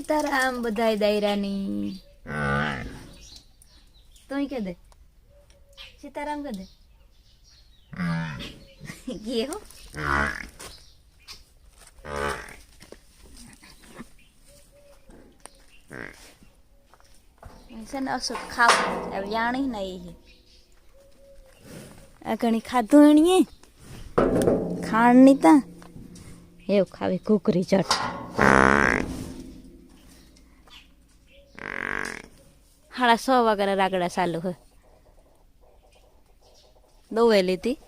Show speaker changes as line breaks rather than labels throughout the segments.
સીતારામ બધાય દાયરાની. તું કે દે. સીતારામ કે દે. કે હો. છે ને અશોક ખાવું જાણી છે આ ઘણી ખાધું એણીએ. ખાણની તા. એવું ખાવી કુકરી ચટ સાડા સો વાગ્યા રાગડા ચાલુ હોય દોવે લીધી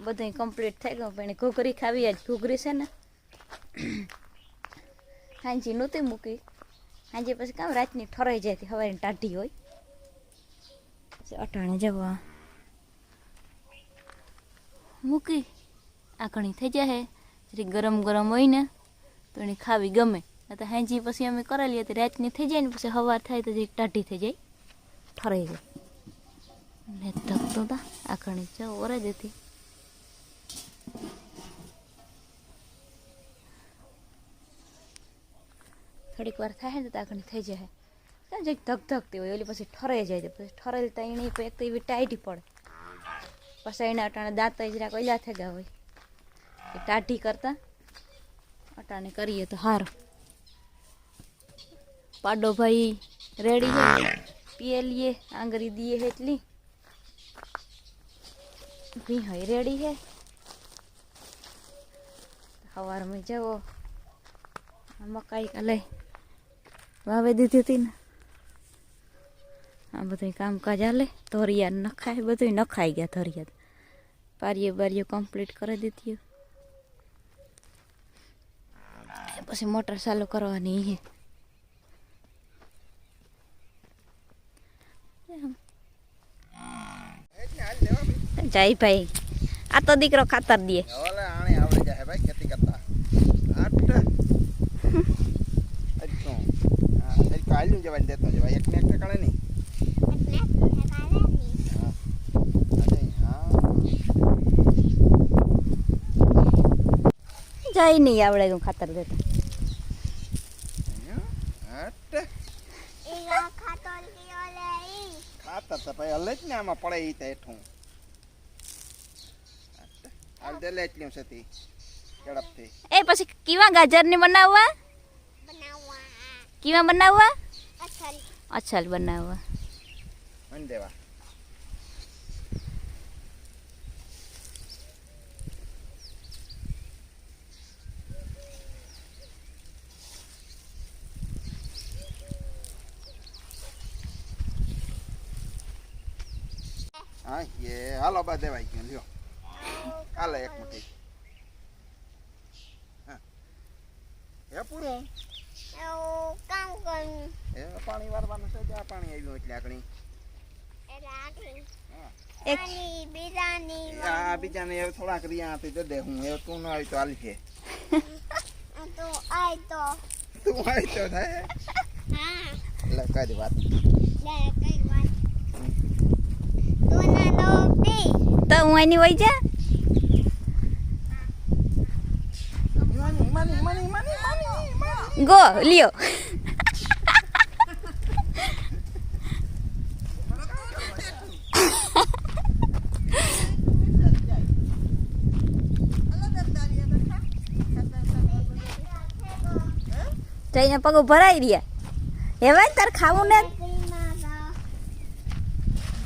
બધું કમ્પ્લીટ થઈ ગયું પણ ઘૂઘરી ખાવી આજ ઘૂઘરી છે ને હાંજી નહોતી મૂકી હાંજી પછી કામ રાતની ઠરાઈ જાય હવારી ટાઢી હોય અટાણે જવા મૂકી આકણી થઈ જાય જરી ગરમ ગરમ હોય ને તો એને ખાવી ગમે તો હેંજી પછી અમે કરેલી હતી રાતની થઈ જાય ને પછી હવાર થાય તો જરીક ટાઢી થઈ જાય. ઠરાઈ જાય ને ધકતો હતા આખણી છે ઓરે દેતી થોડીક વાર થાય ને તો આખણી થઈ જાય. કેમ જરીક ધક ધકતી હોય ઓલી પછી ઠરાઈ જાય પછી ઠરેલ તો એની એક તો એવી ટાઈટી પડે. પછી એના અટાણે દાંત જરાક ઓલા થઈ ગયા હોય. ટાઢી કરતા અટાણે કરીએ તો હારું. પાડો ભાઈ રેડી છે પીએ લીએ આંગળી દીએ એટલી ભી હોય રેડી છે સવારમાં જવો આ મકાઈ કાલે વાવે દીધી હતી ને આ બધું કામકાજ હાલે ધોરિયા નખાય બધું નખાઈ ગયા ધોરિયા પારીએ બારીએ કમ્પ્લીટ કરી દીધી પછી મોટર ચાલુ કરવાની છે જાય ભાઈ આ તો દીકરો ખાતર દે
ઓલે આણે આવડી જાય ભાઈ ખેતી કરતા આટ અજનો હા એ કાલ્યું જવાન દેતો જવાય એક ને એક કાળે નહીં હા અરે હા
જાય નહીં આવડે હું ખાતર દેતા
આટ ખાતર તો ભાઈ હલે જ ને આમાં પડે ઈ તેઠું હાલ દે લેટ એટલી છે તી ઝડપથી.
એ પછી કીવા ગાજરની બનાવવા? કીવા બનાવવા? અચ્છા બનાવવા.
મન દેવા. હા એ હાલો બા દેવાઈ ગયું લ્યો. હાલે એક મુઠ્ઠી. હા. એ પૂરું? એ પાણી વારવાનું છે ત્યાં પાણી આવ્યું એટલે આગળ.
એક
આ બીજાને એ થોડાક રિયા આપી દે દે હું એ તું ન આવી તો હાલ છે. તું આવી તો. થાય એટલે કઈ વાત.
તો હું એની વહી જા. ગો, લ્યો. જઈને પગ ભરાઈ રહ્યા. હવે તાર ખાવું ને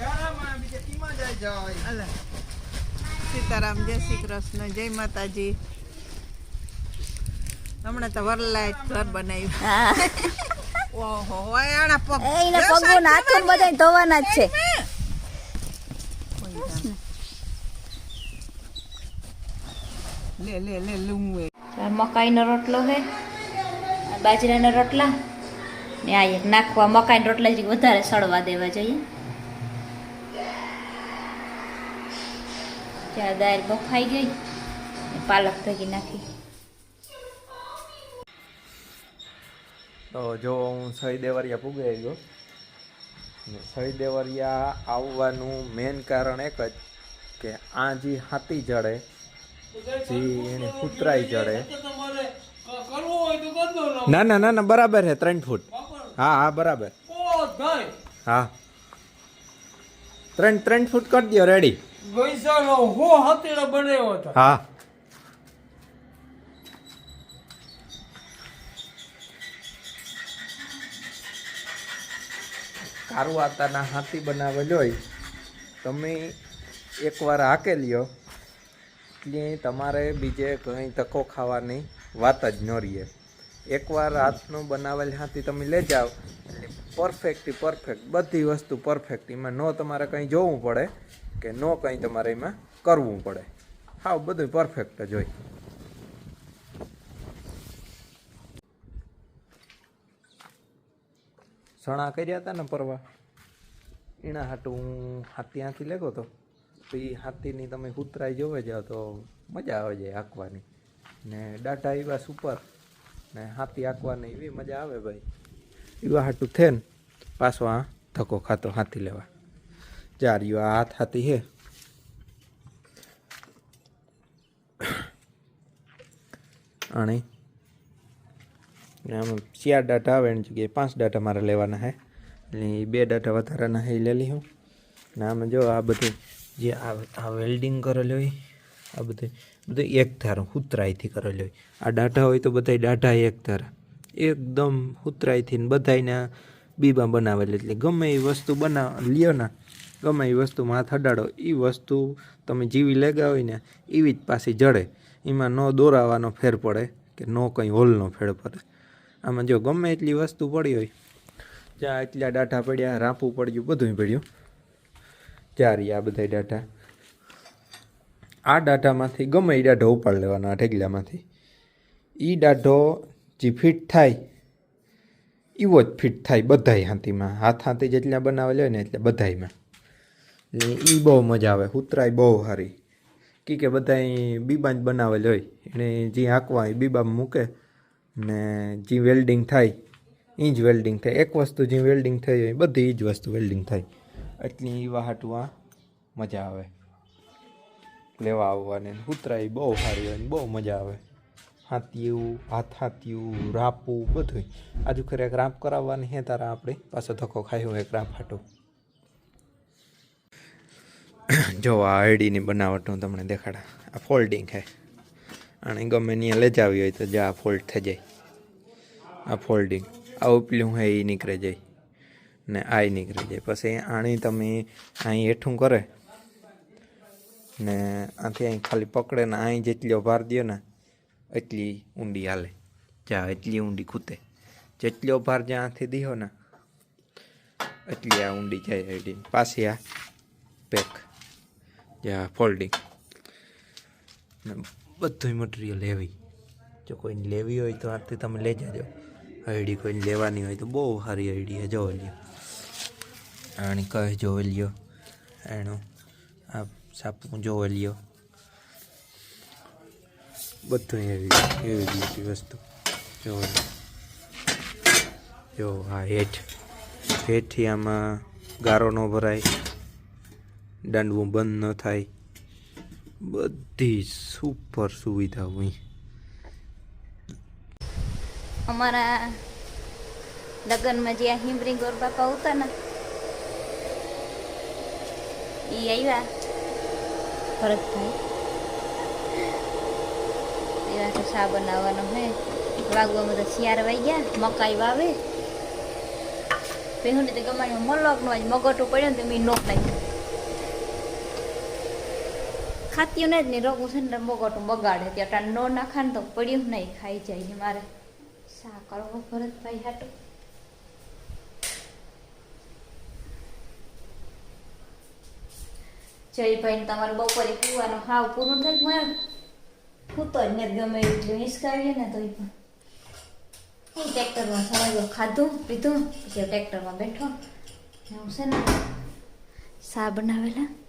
ગારામાં બીજે કીમાં જાય.
સીતારામ જય શ્રી કૃષ્ણ જય માતાજી. હમણાં તો વરલાય ઘર બનાવ્યું. ઓહો પગ
એના પગો નાથું બધા ધોવાના જ છે.
લે લે લે લુંવે
મકાઈનો રોટલો છે બાજરાના રોટલા. ને આ એક નાખવા મકાઈના રોટલા વધારે સળવા દેવા જોઈએ. ત્યાં દાળ બફાઈ ગઈ પાલક ભેગી નાખી.
તો જો હું સહી દેવરિયા પૂગી ગયો. સહી દેવરિયા આવવાનું મેન કારણ એક જ કે આ જે હાથી જડે, જે એને કૂતરાઈ જડે. ના ના ના ના, બરાબર છે ત્રણ ફૂટ. હા હા, બરાબર. હા. ત્રણ ત્રણ ફૂટ કરી દો રેડી
ગઈસાનો હો હાથીડા બનાવ્યો હતો.
હા. કારુઆતાના હાથી બનાવેલ હોય. તમે એકવાર હાકે લ્યો. એટલે તમારે બીજે કંઈ તકો ખાવાની વાત જ ન રહીએ એકવાર હાથનું બનાવેલ હાથી તમે લઈ જાઓ. એટલે પરફેક્ટ પરફેક્ટ બધી વસ્તુ પરફેક્ટ એમાં ન તમારે કંઈ જોવું પડે. કે ન કંઈ તમારે એમાં કરવું પડે. હા બધું પરફેક્ટ જ હોય. સણા કર્યા હતા ને પરવા? એના હાટું હું હાથી હાથી લેગો તો. તો એ હાથીની તમે ઉતરાઈ જોવે જાઓ તો મજા આવે જાય હાંકવાની. ને ડાટા એવા સુપર ને હાથી હાંકવાની એવી મજા આવે ભાઈ. એવા હાટું થે ને પાછો આ ધક્કો ખાતો હાથી લેવા. ચાર્યો આ હાથ હે અને આમ ચાર ડાટા આવે એની જગ્યાએ પાંચ ડાટા મારે લેવાના છે એટલે બે ડાટા વધારાના હે એ લઈ લઈ હું ને આમાં જો આ બધું જે આ વેલ્ડિંગ કરેલું હોય આ બધું બધું એક ધારું હુતરાઈથી કરેલું હોય આ ડાટા હોય તો બધા ડાટા એક ધારા એકદમ હુતરાઈથી ને બધાયના બીબા બનાવેલી એટલે ગમે એ વસ્તુ બનાવ લ્યો ને ગમે એ વસ્તુમાં હાથ અડાડો એ વસ્તુ તમે જીવી લેગા હોય ને એવી જ પાછી જડે. એમાં ન દોરાવાનો ફેર પડે કે ન કંઈ હોલનો ફેર પડે. આમાં જો ગમે એટલી વસ્તુ પડી હોય, જ્યાં એટલા ડાટા પડ્યા, રાંપું પડ્યું બધું પડ્યું. ચારી આ બધા ડાટા આ ડાટામાંથી ગમે એ ડાઢો ઉપાડ લેવાનો, આ ઢેગલામાંથી એ ડાઢો જે ફિટ થાય એવો જ ફિટ થાય બધાય હાથીમાં. હાથ હાથી જેટલા બનાવેલા હોય ને એટલે બધાયમાં. એ બહુ મજા આવે ઉતરાય બહુ સારી. કી કે બધા બીબાં જ બનાવેલ હોય, એને જે આંકવા એ બીબા મૂકે ને જે વેલ્ડિંગ થાય એ જ વેલ્ડિંગ થાય. એક વસ્તુ જે વેલ્ડિંગ થઈ હોય બધી એ જ વસ્તુ વેલ્ડિંગ થાય. એટલી એ વાહટવા મજા આવે. લેવા આવવાની ઉતરાય બહુ સારી હોય બહુ મજા આવે. હાથિયું હાથ હાથિયું રાપવું બધું આજુ ખરે એક રાપ કરાવવાની હે તારા આપણે? પાછો ધક્કો ખાયો એક રાપ હાટું. જો, આ આઈડીની બનાવટ હું તમને દેખાડા. આ ફોલ્ડિંગ છે. અને ગમે ત્યાં લઈ જાવી હોય તો જા ફોલ્ડ થઈ જાય. આ ફોલ્ડિંગ. આ ઉપલું હે એ નીકળી જાય. ને આ નીકળી જાય. પછી આણી તમે અહીં હેઠું કરે. ને આથી અહીં ખાલી પકડે ને અહીં જેટલો ભાર દો ને, એટલી ઊંડી હાલે. જા, એટલી ઊંડી ખૂતે જેટલો ભાર જ્યાંથી દીધો ને, એટલી આ ઊંડી જાય આઈડી. પાછી આ પેક યા ફોલ્ડિંગ બધું મટીરિયલ લેવી જો કોઈને લેવી હોય તો આથી તમે લઈ જજો. આઈડી કોઈને લેવાની હોય તો બહુ સારી આઈડી છે જોઈ લ્યો. આની કહે જોઈ લ્યો. એનું આ સાપું જોઈ લ્યો. બધું એવી એવી બીજી વસ્તુ. જો જો આ હેઠ, હેઠથી આમાં ગારો ન ભરાય. દાંડવું બંધ ન થાય. બધી સુપર સુવિધા હોય.
અમારા લગ્નમાં જે હિમરી ગોર બાપા હતા ને એ આવ્યા ભરતભાઈ એવા તો શા બનાવવાનો હે? વાગવામાં તો શિયાર વાઈ ગયા, મકાઈ વાવે. પેહું તો ગમાડ્યું મલકનો આજ મગટું પડ્યો ને તો મેં નોક નાખ્યું. ખાત્યું ને જ નહીં રોગું છે ને મગટું બગાડે ત્યાં નો નાખા ને તો પડ્યું નહીં, ખાઈ જાય મારે. શા કરવો ભરતભાઈ હાટું. જયભાઈ ને તમારે બપોરે પીવાનું હાવ પૂરું થઈ ગયું હું તો જ ને ગમે એટલું હિસકાવીએ ને તો પણ. હું ટ્રેક્ટરમાં સમજો ખાધું, પીધું, પછી ટ્રેક્ટરમાં બેઠો. હું છે ને સા બનાવેલા.